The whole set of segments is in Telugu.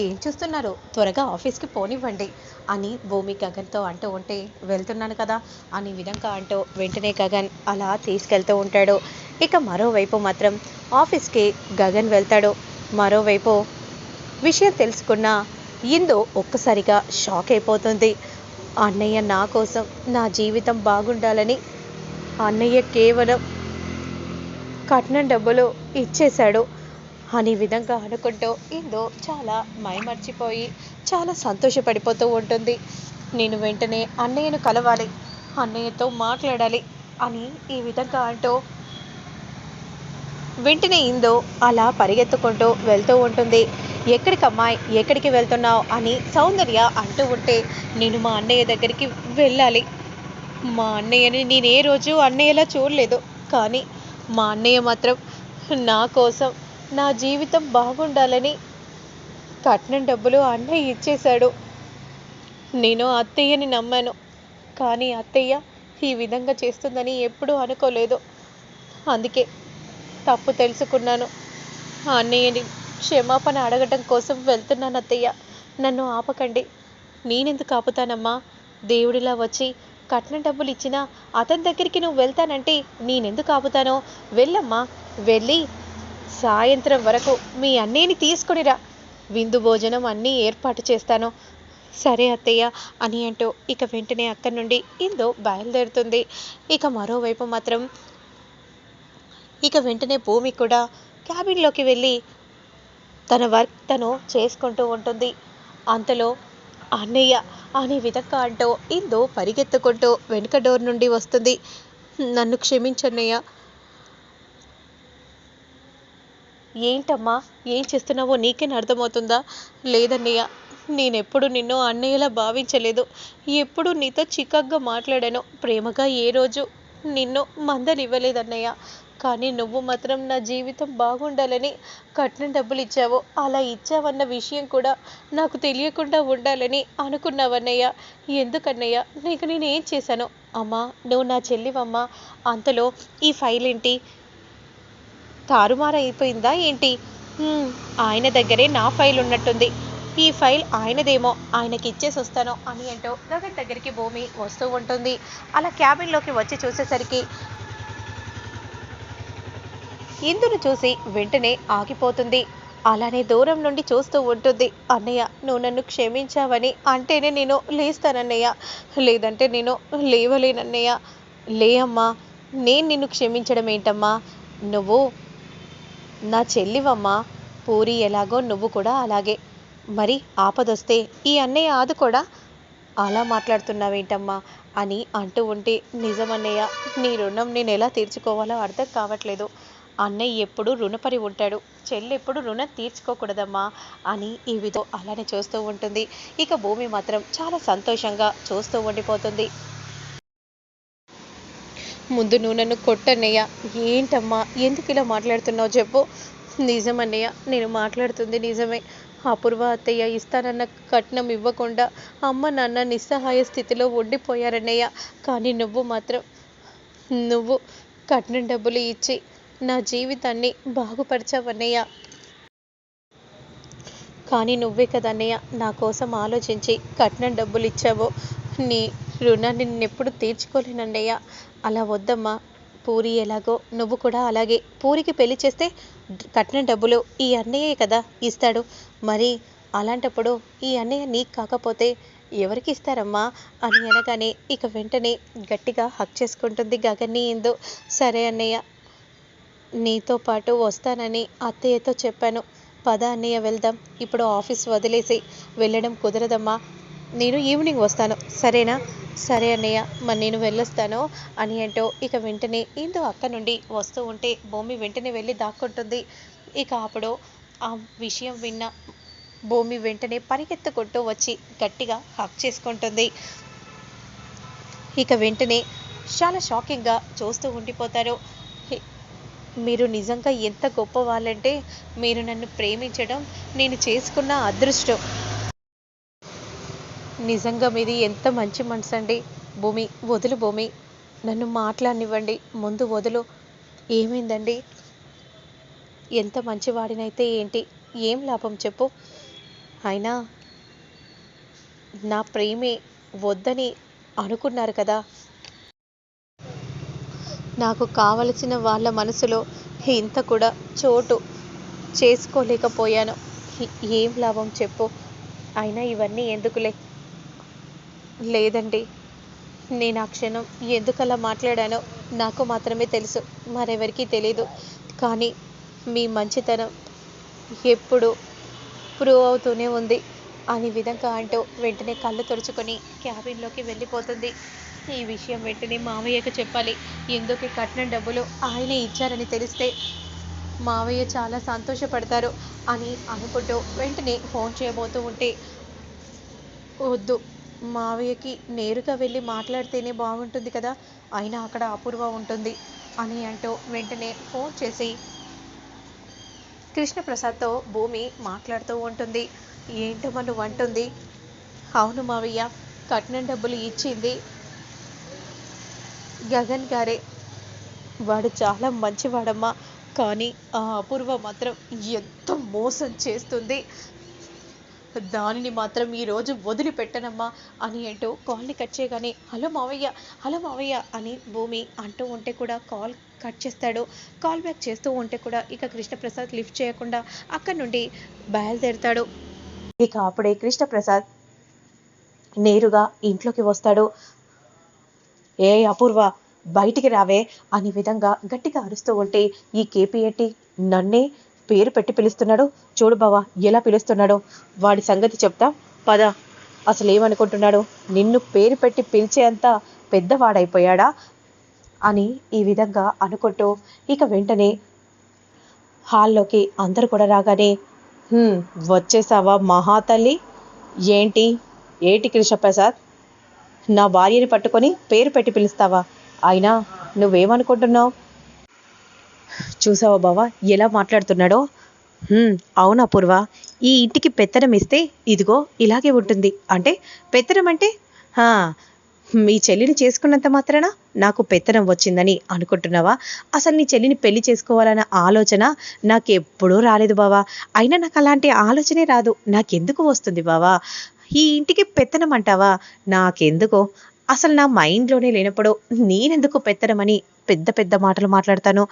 ఏం చూస్తున్నారు. త్వరగా ఆఫీస్కి పోనివ్వండి అని భూమి గగన్తో అంటూ ఉంటే వెళ్తున్నాను కదా అని విధంగా అంటూ వెంటనే గగన్ అలా తీసుకెళ్తూ ఉంటాడు. ఇక మరోవైపు మాత్రం ఆఫీస్కి గగన్ వెళ్తాడు. మరోవైపు విషయం తెలుసుకున్న ఇందు ఒక్కసారిగా షాక్ అయిపోతుంది. అన్నయ్య నా కోసం నా జీవితం బాగుండాలని అన్నయ్య కేవలం కట్నం డబ్బులు ఇచ్చేశాడు. అనే విధంగా అనుకుంటూ ఇందు చాలా మైమర్చిపోయి చాలా సంతోషపడిపోతూ ఉంటుంది. నేను వెంటనే అన్నయ్యను కలవాలి అన్నయ్యతో మాట్లాడాలి అని ఈ విధంగా అంటూ వెంటనే ఇందు అలా పరిగెత్తుకుంటూ వెళ్తూ ఉంటుంది. ఎక్కడికి అమ్మాయి ఎక్కడికి వెళ్తున్నావు? అని సౌందర్య అంటూ ఉంటే నేను మా అన్నయ్య దగ్గరికి వెళ్ళాలి. మా అన్నయ్యని నేను ఏ రోజు అన్నయ్యలా చూడలేదు. కానీ మా అన్నయ్య మాత్రం నా కోసం నా జీవితం బాగుండాలని కట్నం డబ్బులు అన్నయ్య ఇచ్చేశాడు. నేను అత్తయ్యని నమ్మాను. కానీ అత్తయ్య ఈ విధంగా చేస్తుందని ఎప్పుడూ అనుకోలేదు. అందుకే తప్పు తెలుసుకున్నాను. అన్నయ్యని క్షమాపణ అడగటం కోసం వెళ్తున్నాను అత్తయ్య. నన్ను ఆపకండి. నేనెందుకు ఆపుతానమ్మా? దేవుడిలా వచ్చి కట్నం డబ్బులు ఇచ్చినా అతని దగ్గరికి నువ్వు వెళ్తానంటే నేనెందుకు ఆపుతానో? వెళ్ళమ్మా. వెళ్ళి సాయంత్రం వరకు మీ అన్నయ్యని తీసుకునిరా విందు భోజనం అన్నీ ఏర్పాటు చేస్తాను. సరే అత్తయ్య అని అంటూ ఇక వెంటనే అక్కడి నుండి ఇందో బయలుదేరుతుంది. ఇక మరోవైపు మాత్రం ఇక వెంటనే భూమి కూడా క్యాబిన్లోకి వెళ్ళి తన వర్క్ తను చేసుకుంటూ ఉంటుంది. అంతలో అన్నయ్య అనే విధంగా అంటూ ఇందో పరిగెత్తుకుంటూ వెనుక డోర్ నుండి వస్తుంది. నన్ను క్షమించన్నయ్య ఏంటమ్మా? ఏం చేస్తున్నావో నీకేనా అర్థమవుతుందా? లేదన్నయ్య నేనెప్పుడు నిన్ను అన్నయ్యలా భావించలేదు. ఎప్పుడు నీతో చికాగ్గా మాట్లాడాను ప్రేమగా ఏ రోజు నిన్ను మందనివ్వలేదన్నయ్య. కానీ నువ్వు మాత్రం నా జీవితం బాగుండాలని కట్నం డబ్బులు ఇచ్చావు అలా ఇచ్చావన్న విషయం కూడా నాకు తెలియకుండా ఉండాలని అనుకున్నావన్నయ్య. ఎందుకన్నయ్య? నీకు నేను ఏం చేశాను? అమ్మా నువ్వు నా చెల్లివమ్మా. అంతలో ఈ ఫైల్ ఏంటి తారుమారైపోయిందా ఏంటి? ఆయన దగ్గరే నా ఫైల్ ఉన్నట్టుంది. ఈ ఫైల్ ఆయనదేమో ఆయనకి ఇచ్చేసి వస్తాను అని అంటూ గగన్ దగ్గరికి భూమి వస్తూ ఉంటుంది. అలా క్యాబిన్లోకి వచ్చి చూసేసరికి ఇందును చూసి వెంటనే ఆగిపోతుంది. అలానే దూరం నుండి చూస్తూ ఉంటుంది. అన్నయ్య నువ్వు నన్ను క్షమించావని అంటేనే నేను లేస్తానన్నయ్య. లేదంటే నేను లేవలేనన్నయ్య. లే అమ్మా నేను నిన్ను క్షమించడం ఏంటమ్మా నువ్వు నా చెల్లివమ్మా పూరి ఎలాగో నువ్వు కూడా అలాగే. మరి ఆపదొస్తే ఈ అన్నయ్య ఆదుకోడా అలా మాట్లాడుతున్నావేంటమ్మా? అని అంటూ ఉంటే నిజమన్నయ్య నీ రుణం నేను ఎలా తీర్చుకోవాలో అర్థం కావట్లేదు. అన్నయ్య ఎప్పుడు రుణపడి ఉంటాడు. చెల్లి ఎప్పుడు రుణం తీర్చుకోకూడదమ్మా అని ఈ విధం అలానే చూస్తూ ఉంటుంది. ఇక భూమి మాత్రం చాలా సంతోషంగా చూస్తూ ఉండిపోతుంది. ముందు నువ్వు నన్ను కొట్టన్నయ్య ఏంటమ్మా? ఎందుకు ఇలా మాట్లాడుతున్నావు చెప్పు. నిజమన్నయ్య నేను మాట్లాడుతుంది నిజమే. అపూర్వ అత్తయ్య ఇస్తానన్న కట్నం ఇవ్వకుండా అమ్మ నాన్న నిస్సహాయ స్థితిలో ఉండిపోయారన్నయ్య. కానీ నువ్వు మాత్రం నువ్వు కట్నం డబ్బులు ఇచ్చి నా జీవితాన్ని బాగుపరిచావన్నయ్య. కానీ నువ్వే కదన్నయ్య నా కోసం ఆలోచించి కట్నం డబ్బులు ఇచ్చావు. నీ రుణాన్ని నేను ఎప్పుడు తీర్చుకోలేనన్నయ్య అలా వద్దమ్మా. పూరి ఎలాగో? నువ్వు కూడా అలాగే. పూరికి పెళ్ళి చేస్తే కట్టిన డబ్బులు ఈ అన్నయ్యే కదా ఇస్తాడు. మరి అలాంటప్పుడు ఈ అన్నయ్య నీకు కాకపోతే ఎవరికి ఇస్తారమ్మా? అని అనగానే ఇక వెంటనే గట్టిగా హక్ చేసుకుంటుంది గగన్ని ఏందో సరే అన్నయ్య నీతో పాటు వస్తానని అత్తయ్యతో చెప్పాను. పద అన్నయ్య వెళ్దాం. ఇప్పుడు ఆఫీస్ వదిలేసి వెళ్ళడం కుదరదమ్మా. నేను ఈవినింగ్ వస్తాను. సరేనా? సరే అన్నయ్య మరి నేను వెళ్ళొస్తాను అని అంటూ ఇక వెంటనే ఇందు అక్క నుండి వస్తూ ఉంటే భూమి వెంటనే వెళ్ళి దాక్కుంటుంది. ఇక అప్పుడు ఆ విషయం విన్న భూమి వెంటనే పరిగెత్తుకుంటూ వచ్చి గట్టిగా హక్ చేసుకుంటుంది. ఇక వెంటనే చాలా షాకింగ్గా చూస్తూ ఉండిపోతారు. మీరు నిజంగా ఎంత గొప్ప వాళ్ళంటే మీరు నన్ను ప్రేమించడం నేను చేసుకున్న అదృష్టం. నిజంగా మీది ఎంత మంచి మనసు అండి భూమి వదులు భూమి. నన్ను మాట్లాడనివ్వండి. ముందు వదులు. ఏమైందండి? ఎంత మంచివాడినైతే ఏంటి? ఏం లాభం చెప్పు. అయినా నా ప్రేమే వద్దని అనుకున్నారు కదా. నాకు కావలసిన వాళ్ళ మనసులో ఇంత కూడా చోటు చేసుకోలేకపోయాను. ఏం లాభం చెప్పు. అయినా ఇవన్నీ ఎందుకులే? లేదండి. నేను ఆ క్షణం ఎందుకలా మాట్లాడానో నాకు మాత్రమే తెలుసు. మరెవరికీ తెలీదు. కానీ మీ మంచితనం ఎప్పుడు ప్రూవ్ అవుతూనే ఉంది. అనే విధంగా అంటూ వెంటనే కళ్ళు తుడుచుకొని క్యాబిన్లోకి వెళ్ళిపోతుంది. ఈ విషయం వెంటనే మామయ్యకు చెప్పాలి. ఎందుకు కట్నం డబ్బులు ఆయనే ఇచ్చారని తెలిస్తే మావయ్య చాలా సంతోషపడతారు అని అనుకుంటూ వెంటనే ఫోన్ చేయబోతూ ఉంటే వద్దు. మావయ్యకి నేరుగా వెళ్ళి మాట్లాడితేనే బాగుంటుంది కదా. అయినా అక్కడ అపూర్వ ఉంటుంది అని అంటూ వెంటనే ఫోన్ చేసి కృష్ణప్రసాద్తో భూమి మాట్లాడుతూ ఉంటుంది. ఏంటమ్మా నువ్వు అంటుంది అవును మావయ్య కట్నం డబ్బులు ఇచ్చింది గగన్ గారే. వాడు చాలా మంచివాడమ్మా కానీ ఆ అపూర్వ మాత్రం ఎంత మోసం చేస్తుంది. దానిని మాత్రం ఈరోజు వదిలిపెట్టనమ్మా అని అంటూ కాల్ని కట్ చేయగానే హలో మావయ్య హలో మావయ్య అని భూమి అంటూ ఉంటే కూడా కాల్ కట్ చేస్తాడు. కాల్ బ్యాక్ చేస్తూ ఉంటే కూడా ఇక కృష్ణప్రసాద్ లిఫ్ట్ చేయకుండా అక్కడి నుండి బయలుదేరుతాడు. ఇక అప్పుడే కృష్ణప్రసాద్ నేరుగా ఇంట్లోకి వస్తాడు. ఏ అపూర్వ బయటికి రావే అని విధంగా గట్టిగా అరుస్తూ ఉంటే ఈ కేపీ నన్నే పేరు పెట్టి పిలుస్తున్నాడు. చూడు బావా ఎలా పిలుస్తున్నాడో. వాడి సంగతి చెప్తా. పద. అసలు ఏమనుకుంటున్నాడు నిన్ను పేరు పెట్టి పిలిచేంత పెద్దవాడైపోయాడా? అని ఈ విధంగా అనుకుంటూ ఇక వెంటనే హాల్లోకి అందరు కూడా రాగానే వచ్చేసావా మహాతల్లి? ఏంటి? ఏటి కృష్ణప్రసాద్? నా భార్యని పట్టుకొని పేరు పెట్టి పిలుస్తావా? అయినా నువ్వేమనుకుంటున్నావు? చూసావా బావా? ఎలా మాట్లాడుతున్నాడో? అవునా పూర్వ? ఈ ఇంటికి పెత్తనం ఇస్తే ఇదిగో ఇలాగే ఉంటుంది. అంటే పెత్తనం అంటే? మీ చెల్లిని చేసుకున్నంత మాత్రాన? నాకు పెత్తనం వచ్చిందని అనుకుంటున్నావా? అసలు నీ చెల్లిని పెళ్ళి చేసుకోవాలన్న ఆలోచన నాకు ఎప్పుడూ రాలేదు బావా. అయినా నాకు అలాంటి ఆలోచనే రాదు. నాకెందుకు వస్తుంది బావా? ఈ ఇంటికి పెత్తనం అంటావా? నాకెందుకో? అసలు నా మైండ్లోనే లేనప్పుడు నేనెందుకు పెత్తనమని పెద్ద పెద్ద మాటలు మాట్లాడతాను.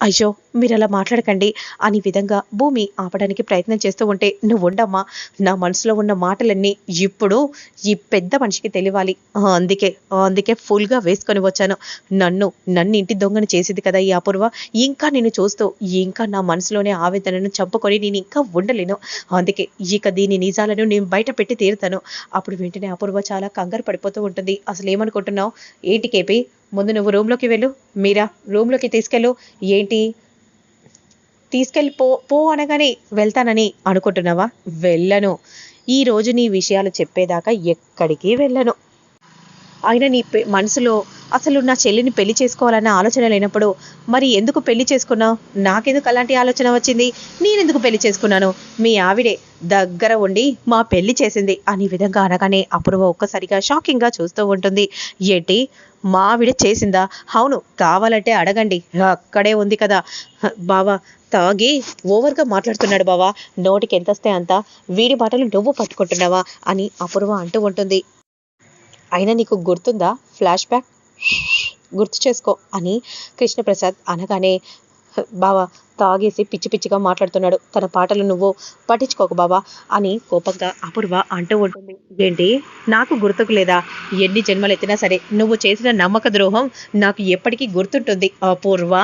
అయ్యో మీరు అలా మాట్లాడకండి. అని విధంగా భూమి ఆపడానికి ప్రయత్నం చేస్తూ ఉంటే నువ్వు ఉండమ్మా నా మనసులో ఉన్న మాటలన్నీ ఇప్పుడు ఈ పెద్ద మనిషికి తెలియాలి. అందుకే అందుకే ఫుల్గా వేసుకొని వచ్చాను. నన్ను నన్ను ఇంటి దొంగను చేసింది కదా ఈ అపూర్వ. ఇంకా నేను చూస్తూ ఇంకా నా మనసులోనే ఆవేదనను చంపుకొని నేను ఇంకా ఉండలేను. అందుకే ఇక దీని నిజాలను నేను బయట పెట్టి తీరుతాను. అప్పుడు వెంటనే అపూర్వ చాలా కంగారు పడిపోతూ ఉంటుంది. అసలు ఏమనుకుంటున్నావు ఏంటి కేపీ? ముందు నువ్వు రూమ్లోకి వెళ్ళు. మీరా రూమ్లోకి తీసుకెళ్ళు. ఏంటి? తీసుకెళ్ళి పో పో అనగానే వెళ్తానని అనుకుంటున్నావా? వెళ్ళను. ఈ రోజు నీ విషయాలు చెప్పేదాకా ఎక్కడికి వెళ్ళను. ఆయన నీ మనసులో అసలు నా చెల్లిని పెళ్ళి చేసుకోవాలన్న ఆలోచన లేనప్పుడు మరి ఎందుకు పెళ్ళి చేసుకున్నావు? నాకెందుకు అలాంటి ఆలోచన వచ్చింది? నేనెందుకు పెళ్ళి చేసుకున్నాను? మీ ఆవిడే దగ్గర ఉండి మా పెళ్ళి చేసింది అని విధంగా అనగానే అపూర్వ ఒక్కసారిగా షాకింగ్గా చూస్తూ ఉంటుంది. ఏంటి? మా ఆవిడ చేసిందా? అవును కావాలంటే అడగండి. అక్కడే ఉంది కదా. బావా తాగి ఓవర్గా మాట్లాడుతున్నాడు బావా. నోటికి ఎంత వస్తే అంత? వీడి మాటలు నువ్వు పట్టుకుంటున్నావా? అని అపూర్వ అంటూ ఉంటుంది. అయినా నీకు గుర్తుందా? ఫ్లాష్ బ్యాక్ గుర్తు చేసుకో అని కృష్ణప్రసాద్ అనగానే బావా తాగేసి పిచ్చి పిచ్చిగా మాట్లాడుతున్నాడు. తన పాటలు నువ్వు పట్టించుకోకు బావా అని కోపంగా అపూర్వ అంటూ ఉంటుంది. ఏంటి? నాకు గుర్తుకు లేదా? ఎన్ని జన్మలు ఎత్తినా సరే నువ్వు చేసిన నమ్మక ద్రోహం నాకు ఎప్పటికీ గుర్తుంటుంది అపూర్వ.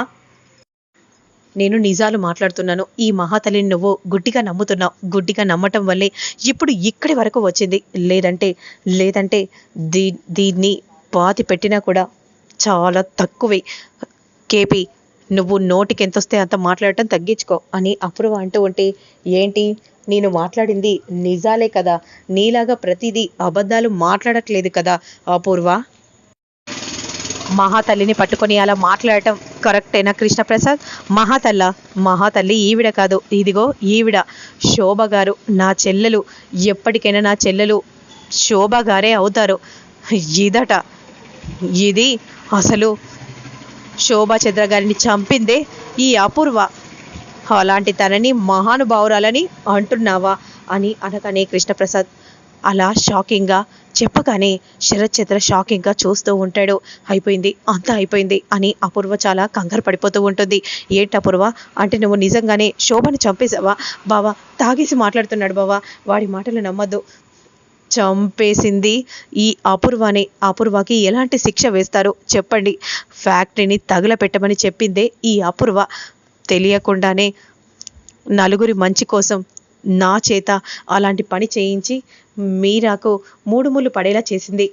నేను నిజాలు మాట్లాడుతున్నాను. ఈ మహాతల్లిని నువ్వు గుడ్డిగా నమ్ముతున్నావు. గుడ్డిగా నమ్మటం వల్లే ఇప్పుడు ఇక్కడి వరకు వచ్చింది. లేదంటే లేదంటే దీ దీన్ని పాతి పెట్టినా కూడా చాలా తక్కువే. కేపీ నువ్వు నోటికి ఎంత వస్తే అంత మాట్లాడటం తగ్గించుకో అని అపూర్వ అంటూ ఉంటే ఏంటి? నేను మాట్లాడింది నిజాలే కదా. నీలాగా ప్రతిదీ అబద్ధాలు మాట్లాడట్లేదు కదా అపూర్వ. మహాతల్లిని పట్టుకొని అలా మాట్లాడటం కరెక్టేనా కృష్ణప్రసాద్? మహాతల్ల మహాతల్లి ఈవిడ కాదు. ఇదిగో ఈవిడ శోభ గారు నా చెల్లెలు. ఎప్పటికైనా నా చెల్లెలు శోభ గారే అవుతారు. ఇదట ఇది అసలు శోభా చంద్ర గారిని చంపిందే ఈ అపూర్వ. అలాంటి తనని మహానుభావురాలని అంటున్నావా అని అనగానే కృష్ణప్రసాద్ అలా షాకింగ్గా చెప్పగానే శరత్ షాకింగ్గా చూస్తూ ఉంటాడు. అయిపోయింది అంతా అయిపోయింది అని అపూర్వ చాలా కంగారు పడిపోతూ ఉంటుంది. ఏంటి అపూర్వ? అంటే నువ్వు నిజంగానే శోభను చంపేశావా? బావా తాగేసి మాట్లాడుతున్నాడు బావా. వాడి మాటలు నమ్మద్దు. చంపేసింది ఈ అపూర్వనే. అపూర్వకి ఎలాంటి శిక్ష వేస్తారు? చెప్పండి. ఫ్యాక్టరీని తగులపెట్టమని చెప్పిందే ఈ అపూర్వ. తెలియకుండానే నలుగురి మంచి కోసం నా చేత అలాంటి పని చేయించి మీరాకు మూడు ముళ్ళు పడేలా చేసింది.